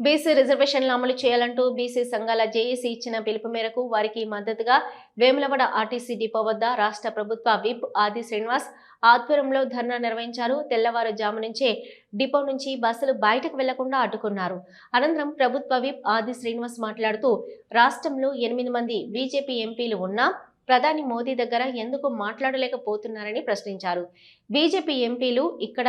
BC రిజర్వేషన్లు అమలు చేయాలంటూ బీసీ సంఘాల జేఏసీ ఇచ్చిన పిలుపు మేరకు వారికి మద్దతుగా వేములవాడ ఆర్టీసీ డిపో వద్ద రాష్ట్ర ప్రభుత్వ విప్ ఆది శ్రీనివాస్ ఆధ్వర్యంలో ధర్నా నిర్వహించారు. తెల్లవారుజాము నుంచే డిపో నుంచి బస్సులు బయటకు వెళ్ళకుండా అడ్డుకున్నారు. అనంతరం ప్రభుత్వ విప్ ఆది శ్రీనివాస్ మాట్లాడుతూ రాష్ట్రంలో ఎనిమిది మంది బీజేపీ ఎంపీలు ఉన్నా ప్రధాని మోదీ దగ్గర ఎందుకు మాట్లాడలేకపోతున్నారని ప్రశ్నించారు. బీజేపీ ఎంపీలు ఇక్కడ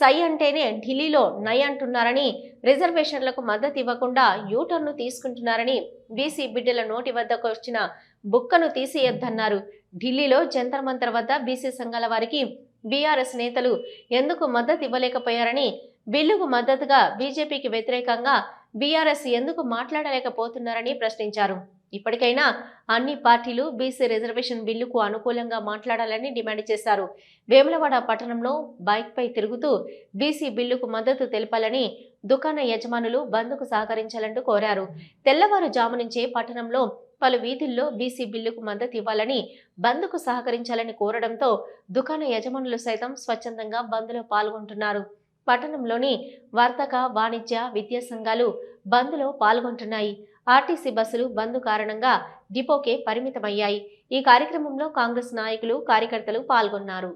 సై అంటేనే ఢిల్లీలో నై అంటున్నారని రిజర్వేషన్లకు మద్దతు ఇవ్వకుండా యూటర్ను తీసుకుంటున్నారని బీసీ బిడ్డల నోటి వద్దకు వచ్చిన బుక్కను తీసేయొద్దన్నారు. ఢిల్లీలో జంతర్ మంతర్ వద్ద బీసీ సంఘాల వారికి బీఆర్ఎస్ నేతలు ఎందుకు మద్దతు ఇవ్వలేకపోయారని బిల్లుకు మద్దతుగా బీజేపీకి వ్యతిరేకంగా బీఆర్ఎస్ ఎందుకు మాట్లాడలేకపోతున్నారని ప్రశ్నించారు. ఇప్పటికైనా అన్ని పార్టీలు బీసీ రిజర్వేషన్ బిల్లుకు అనుకూలంగా మాట్లాడాలని డిమాండ్ చేశారు. వేములవాడ పట్టణంలో బైక్పై తిరుగుతూ బీసీ బిల్లుకు మద్దతు తెలపాలని దుకాణ యజమానులు బంద్కు సహకరించాలంటూ కోరారు. తెల్లవారుజాము నుంచే పట్టణంలో పలు వీధుల్లో బీసీ బిల్లుకు మద్దతు ఇవ్వాలని బంద్కు సహకరించాలని కోరడంతో దుకాణ యజమానులు సైతం స్వచ్ఛందంగా బంద్లో పాల్గొంటున్నారు. పట్టణంలోని వర్తక వాణిజ్య విద్యా సంఘాలు బంద్లో పాల్గొంటున్నాయి. ఆర్టీసీ బస్సులు బంద్ కారణంగా డిపోకే పరిమితమయ్యాయి. ఈ కార్యక్రమంలో కాంగ్రెస్ నాయకులు కార్యకర్తలు పాల్గొన్నారు.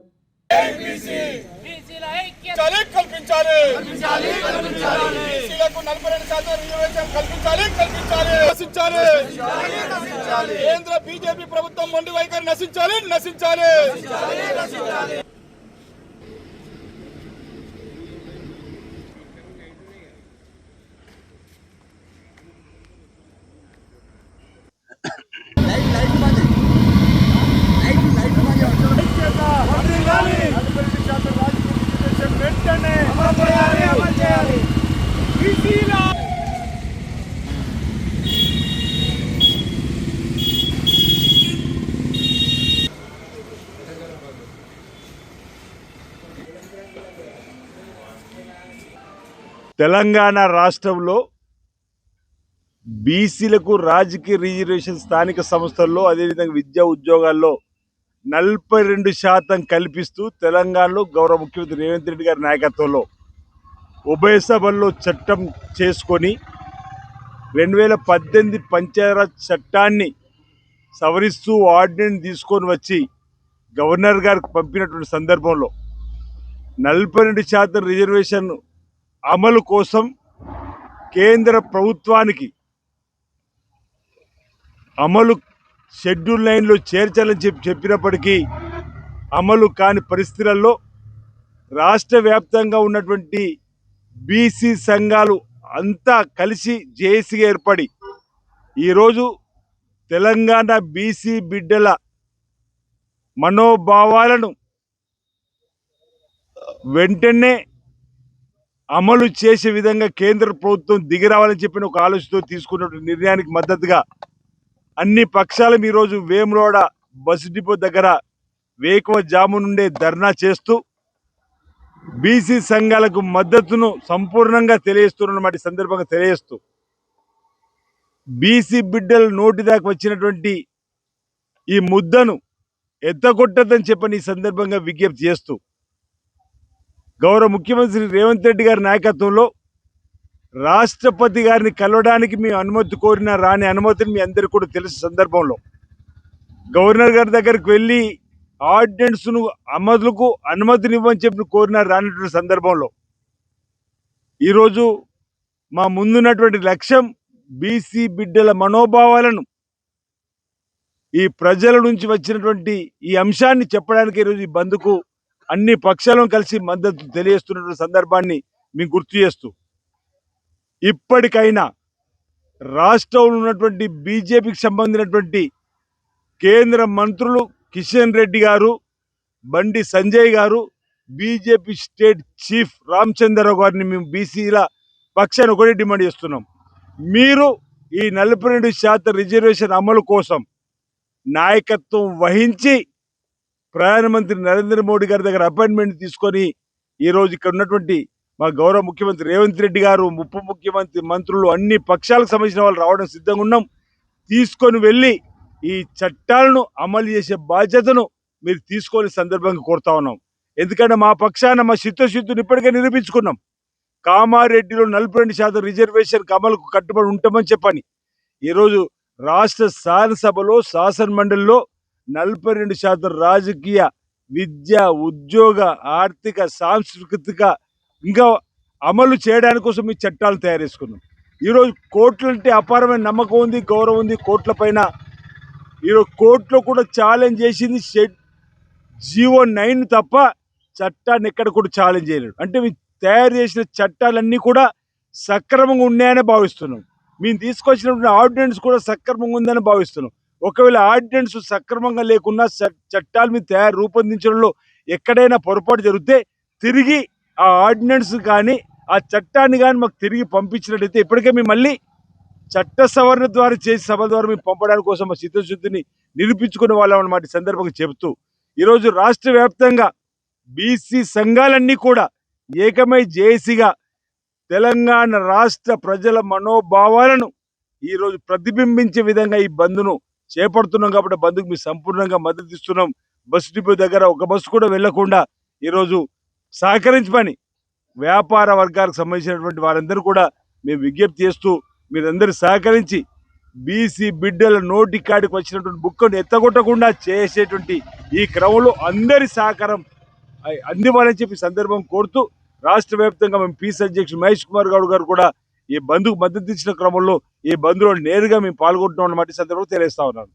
కేంద్ర బీజేపీ ప్రభుత్వం మొండి వైఖరి నశించాలి నశించాలి. తెలంగాణ రాష్ట్రంలో బీసీలకు రాజకీయ రిజర్వేషన్ స్థానిక సంస్థల్లో అదేవిధంగా విద్యా ఉద్యోగాల్లో నలభై రెండు శాతం కల్పిస్తూ తెలంగాణలో గౌరవ ముఖ్యమంత్రి రేవంత్ రెడ్డి గారి నాయకత్వంలో ఉభయ సభల్లో చట్టం చేసుకొని రెండు వేల పద్దెనిమిది పంచాయరాజ్ చట్టాన్ని సవరిస్తూ ఆర్డినెన్స్ తీసుకొని వచ్చి గవర్నర్ గారికి పంపినటువంటి సందర్భంలో నలభై రెండు శాతం రిజర్వేషన్ అమలు కోసం కేంద్ర ప్రభుత్వానికి అమలు షెడ్యూల్ లైన్లో చేర్చాలని చెప్పి చెప్పినప్పటికీ అమలు కాని పరిస్థితులలో రాష్ట్ర వ్యాప్తంగా ఉన్నటువంటి బీసీ సంఘాలు అంతా కలిసి జేఏసీగా ఏర్పడి ఈరోజు తెలంగాణ బీసీ బిడ్డల మనోభావాలను వెంటనే అమలు చేసే విధంగా కేంద్ర ప్రభుత్వం దిగిరావాలని చెప్పిన ఒక ఆలోచనతో తీసుకున్నటువంటి నిర్ణయానికి మద్దతుగా అన్ని పక్షాలు ఈరోజు వేములోడ బస్సు డిపో దగ్గర వేకువ జాము నుండే ధర్నా చేస్తూ బీసీ సంఘాలకు మద్దతును సంపూర్ణంగా తెలియజేస్తున్నమాట సందర్భంగా తెలియజేస్తూ బీసీ బిడ్డలు నోటి దాకా వచ్చినటువంటి ఈ ముద్దను ఎత్తగొట్టదని చెప్పని ఈ సందర్భంగా విజ్ఞప్తి చేస్తూ గౌరవ ముఖ్యమంత్రి రేవంత్ రెడ్డి గారి నాయకత్వంలో రాష్ట్రపతి గారిని కలవడానికి మీ అనుమతి కోరిన రాని అనుమతిని మీ అందరికీ కూడా తెలిసిన సందర్భంలో గవర్నర్ గారి దగ్గరికి వెళ్ళి ఆర్డినెన్స్ను అమలుకు అనుమతినివ్వని చెప్పి కోరిన రానటువంటి సందర్భంలో ఈరోజు మా ముందున్నటువంటి లక్ష్యం బీసీ బిడ్డల మనోభావాలను ఈ ప్రజల నుంచి వచ్చినటువంటి ఈ అంశాన్ని చెప్పడానికి ఈరోజు ఈ బంద్కు అన్ని పక్షాలను కలిసి మద్దతు తెలియజేస్తున్నటువంటి సందర్భాన్ని మీకు గుర్తు చేస్తూ ఇప్పటికైనా రాష్ట్రంలో ఉన్నటువంటి బీజేపీకి సంబంధించినటువంటి కేంద్ర మంత్రులు కిషన్ రెడ్డి గారు బండి సంజయ్ గారు బీజేపీ స్టేట్ చీఫ్ రామచంద్రరావు గారిని మేము బీసీల పక్షాన్ని ఒకటి డిమాండ్ చేస్తున్నాం. మీరు ఈ నలభై రెండు శాతం రిజర్వేషన్ అమలు కోసం నాయకత్వం వహించి ప్రధానమంత్రి నరేంద్ర మోడీ గారి దగ్గర అపాయింట్మెంట్ తీసుకొని ఈరోజు ఇక్కడ ఉన్నటువంటి మా గౌరవ ముఖ్యమంత్రి రేవంత్ రెడ్డి గారు ఉప ముఖ్యమంత్రి మంత్రులు అన్ని పక్షాలకు సంబంధించిన వాళ్ళు రావడం సిద్ధంగా ఉన్నాం. తీసుకొని వెళ్ళి ఈ చట్టాలను అమలు చేసే బాధ్యతను మీరు తీసుకొని సందర్భంగా కోరుతా ఉన్నాం. ఎందుకంటే మా పక్షాన మా చిత్తశుద్ధిని ఇప్పటికే నిరూపించుకున్నాం. కామారెడ్డిలో నలభై రెండు శాతం రిజర్వేషన్ అమలుకు కట్టుబడి ఉంటామని చెప్పని. ఈరోజు రాష్ట్ర శాసనసభలో శాసన మండలిలో నలభై రెండు శాతం రాజకీయ విద్య ఉద్యోగ ఆర్థిక సాంస్కృతిక ఇంకా అమలు చేయడానికి కోసం ఈ చట్టాలు తయారు చేసుకున్నాం ఈరోజు కోట్లంటే అపారమైన నమ్మకం ఉంది గౌరవం ఉంది కోట్ల పైన. ఈరోజు కోర్టులో కూడా ఛాలెంజ్ చేసింది షెడ్ జీవో నైన్ తప్ప చట్టాన్ని ఎక్కడ కూడా ఛాలెంజ్ చేయలేడు అంటే మేము తయారు చేసిన చట్టాలన్నీ కూడా సక్రమంగా ఉన్నాయని భావిస్తున్నాం. మేము తీసుకొచ్చినటువంటి ఆర్డినెన్స్ కూడా సక్రమంగా ఉందని భావిస్తున్నాం. ఒకవేళ ఆర్డినెన్స్ సక్రమంగా లేకున్నా చ- మీద తయారు రూపొందించడంలో ఎక్కడైనా పొరపాటు జరిగితే తిరిగి ఆ ఆర్డినెన్స్ కానీ ఆ చట్టాన్ని కానీ మాకు తిరిగి పంపించినట్టయితే ఇప్పటికే మేము మళ్ళీ చట్ట సవరణ ద్వారా చేసి సభ ద్వారా మేము పంపడానికి కోసం మా చిత్తశుద్ధిని నిరూపించుకునే వాళ్ళం అన్నమాట సందర్భంగా చెబుతూ. ఈరోజు రాష్ట్ర వ్యాప్తంగా బీసీ సంఘాలన్నీ కూడా ఏకమై జేఏసీగా తెలంగాణ రాష్ట్ర ప్రజల మనోభావాలను ఈరోజు ప్రతిబింబించే విధంగా ఈ బంద్ను చేపడుతున్నాం కాబట్టి బంద్కు మేము సంపూర్ణంగా మద్దతు ఇస్తున్నాం. బస్సు డిపో దగ్గర ఒక బస్సు కూడా వెళ్ళకుండా ఈరోజు సహకరించమని వ్యాపార వర్గాలకు సంబంధించినటువంటి వారందరూ కూడా మేము విజ్ఞప్తి చేస్తూ మీరందరూ సహకరించి బీసీ బిడ్డల నోటి కాడికి వచ్చినటువంటి బుక్కను ఎత్తగొట్టకుండా చేసేటువంటి ఈ క్రమంలో అందరి సహకారం అందివ్వాలని చెప్పి సందర్భం కోరుతూ రాష్ట్ర వ్యాప్తంగా మేము పీస్ అధ్యక్షుడు మహేష్ కుమార్ గౌడ్ గారు కూడా ఈ బంధుకు మద్దతు ఇచ్చిన క్రమంలో ఈ బంధులో నేరుగా మేము పాల్గొంటున్నాం అన్నమాట సందర్భంగా సందర్భంలో తెలియజేస్తా ఉన్నాను.